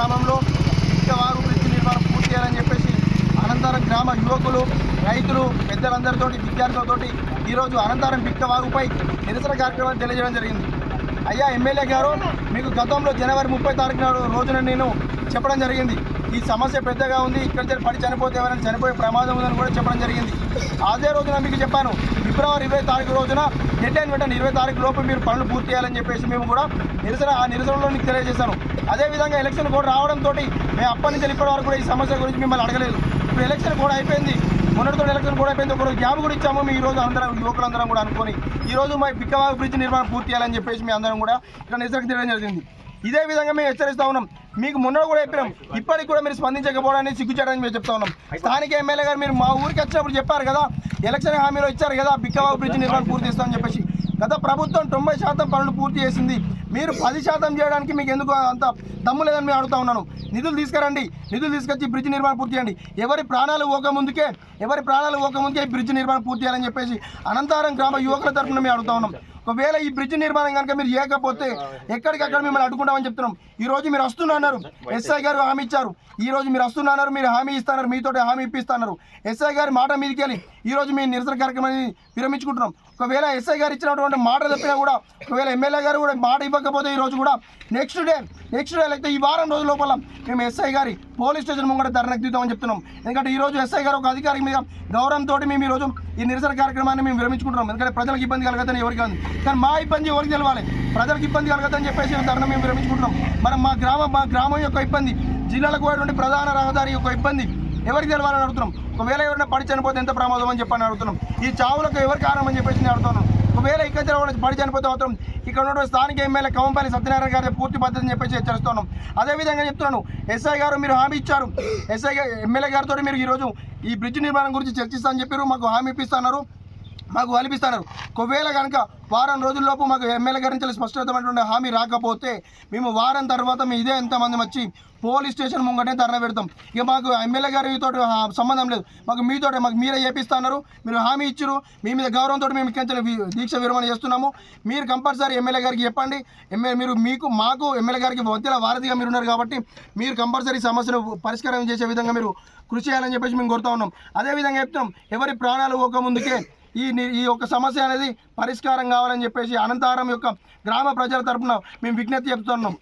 గ్రామంలో ఇక్కవాగు బ్రిడ్జ్ నిర్మాణం పూర్తి చేయాలని చెప్పేసి అనంతరం గ్రామ యువకులు రైతులు పెద్దలందరితోటి విద్యార్థులతోటి ఈరోజు అనంతరం బిక్కవాగుపై నిరసన కార్యక్రమాలు తెలియజేయడం జరిగింది. అయ్యా ఎమ్మెల్యే గారు మీకు గతంలో జనవరి ముప్పై తారీఖు రోజున నేను చెప్పడం జరిగింది. ఈ సమస్య పెద్దగా ఉంది ఇక్కడ నుంచి పడి చనిపోతే ఎవరైనా చనిపోయే ప్రమాదం ఉందని కూడా చెప్పడం జరిగింది. అదే రోజున మీకు చెప్పాను ఫిబ్రవరి ఇరవై తారీఖు రోజున డెడ్ అయిన వెంటనే ఇరవై తారీఖు లోపు మీరు పనులు పూర్తి చేయాలని చెప్పేసి మేము కూడా నిరసన ఆ నిరసనలో మీకు తెలియజేశాను. అదేవిధంగా ఎలక్షన్ కోడ్ రావడంతో మేము అప్పటి నుంచి ఇప్పటి వరకు కూడా ఈ సమస్య గురించి మిమ్మల్ని అడగలేదు. ఇప్పుడు ఎలక్షన్ కూడా అయిపోయింది మొన్నటితో ఎలక్షన్ కూడా అయిపోయింది ఒకరోజు గ్యాప్ కూడా ఇచ్చాము మీ ఈ రోజు అందరం యువకులందరం కూడా అనుకుని ఈ రోజు మా బిక్కవాగు బ్రిడ్జ్ నిర్మాణం పూర్తి చేయాలని చెప్పేసి మీ అందరం కూడా ఇక్కడ నిరసన తెలియడం జరిగింది. ఇదే విధంగా మేము హెచ్చరిస్తా ఉన్నాం. మీకు మొన్న కూడా చెప్పినాం. ఇప్పటికి కూడా మీరు స్పందించకపోవడానికి సిగ్గుచేయడానికి మేము చెప్తా ఉన్నాం. స్థానిక ఎమ్మెల్యే గారు మీరు మా ఊరికి వచ్చినప్పుడు చెప్పారు కదా ఎలక్షన్ హామీలో ఇచ్చారు కదా బిక్కవాగు బ్రిడ్జ్ నిర్మాణం పూర్తి చేస్తామని చెప్పేసి. గత ప్రభుత్వం తొంభై శాతం పనులు పూర్తి చేసింది. మీరు పది శాతం చేయడానికి మీకు ఎందుకు అంత దమ్ము లేదని మేము అడుగుతా ఉన్నాను. నిధులు తీసుకురండి. నిధులు తీసుకొచ్చి బ్రిడ్జ్ నిర్మాణం పూర్తి చేయండి. ఎవరి ప్రాణాలు పోక ముందుకే ఎవరి ప్రాణాలు పోక ముందుకే బ్రిడ్జ్ నిర్మాణం పూర్తి చేయాలని చెప్పేసి అనంతరం గ్రామ యువకుల తరఫున మేము అడుగుతా ఉన్నాం. ఒకవేళ ఈ బ్రిడ్జ్ నిర్మాణం కనుక మీరు చేయకపోతే ఎక్కడికక్కడ మిమ్మల్ని అడ్డుకుంటామని చెప్తున్నాం. ఈ రోజు మీరు వస్తున్నారు ఎస్ఐ గారు హామీ ఇచ్చారు. ఈ రోజు మీరు వస్తున్నారు మీరు హామీ ఇస్తున్నారు మీతో హామీ ఇప్పిస్తున్నారు ఎస్ఐ గారి మాట మీదకి వెళ్ళి ఈ రోజు మీ నిరసన కార్యక్రమాన్ని విరమించుకుంటున్నాం. ఒకవేళ ఎస్ఐ గారు ఇచ్చినటువంటి మాట తప్పినా కూడా ఒకవేళ ఎమ్మెల్యే గారు కూడా మాట ఇవ్వకపోతే ఈ రోజు కూడా నెక్స్ట్ డే నెక్స్ట్ డే లేకపోతే ఈ వారం రోజుల లోపల మేము ఎస్ఐ గారి పోలీస్ స్టేషన్ ముంగట ధర్నాకు దిద్దామని చెప్తున్నాం. ఎందుకంటే ఈ రోజు ఎస్ఐ గారు ఒక అధికారి మీద గౌరవంతో మేము ఈ రోజు ఈ నిరసన కార్యక్రమాన్ని మేము విరమించుకుంటున్నాం. ఎందుకంటే ప్రజలకు ఇబ్బంది కలగదని ఎవరికి ఉంది కానీ మా ఇబ్బంది ఎవరికి తెలవాలి? ప్రజలకు ఇబ్బంది కలగదని చెప్పేసి మేము ధర్నా మేము విరమించుకుంటున్నాం. మరి మా గ్రామ మా గ్రామం యొక్క ఇబ్బంది జిల్లాలకు పోయేటువంటి ప్రధాన రహదారి యొక్క ఇబ్బంది ఎవరికి తెలవాలని అడుగుతున్నాం? ఒకవేళ ఎవరైనా పడి చనిపోతే ఎంత ప్రమాదం అని చెప్పని అడుగుతున్నాం. ఈ చావులకు ఎవరు కారణం అని చెప్పేసి నేను అడుగుతున్నాను. ఒకవేళ ఇక్కడ జరగడం బడి చనిపోతే మాత్రం ఇక్కడ ఉన్నటువంటి స్థానిక ఎమ్మెల్యే కవంపల్లి సత్యనారాయణ గారి పూర్తి పద్ధతి అని చెప్పేసి హెచ్చరిస్తున్నాం. అదేవిధంగా చెప్తున్నాను ఎస్ఐ గారు మీరు హామీ ఇచ్చారు. ఎస్ఐ ఎమ్మెల్యే గారితో మీరు ఈరోజు ఈ బ్రిడ్జ్ నిర్మాణం గురించి చర్చిస్తా అని చెప్పారు మాకు హామీ ఇప్పిస్తున్నారు. మాకు కల్పిస్తున్నారు ఒకవేళ కనుక వారం రోజుల్లోపు మాకు ఎమ్మెల్యే గారి నుంచి స్పష్టమైనటువంటి హామీ రాకపోతే మేము వారం తర్వాత మీ ఇదే ఎంతమంది వచ్చి పోలీస్ స్టేషన్ ముంగటే ధర్నా పెడతాం. ఇక మాకు ఎమ్మెల్యే గారితో సంబంధం లేదు. మాకు మీతో మాకు మీరే చేపిస్తున్నారు. మీరు హామీ ఇచ్చారు మీ మీద గౌరవంతో మేము ఇక్కడ దీక్ష విరమణ చేస్తున్నాము. మీరు కంపల్సరీ ఎమ్మెల్యే గారికి చెప్పండి. ఎమ్మెల్యే మీరు మీకు మాకు ఎమ్మెల్యే గారికి మధ్యలో వారధిగా మీరు ఉన్నారు కాబట్టి మీరు కంపల్సరీ సమస్యను పరిష్కారం చేసే విధంగా మీరు కృషి చేయాలని చెప్పేసి మేము కోరుతా ఉన్నాం. అదేవిధంగా చెప్తున్నాం. ఎవరి ప్రాణాలు పోక ముందుకే ఈ ఈ యొక్క సమస్య అనేది పరిష్కారం కావాలని చెప్పేసి అనంతరం యొక్క గ్రామ ప్రజల తరపున మేము విజ్ఞప్తి చెప్తున్నాం.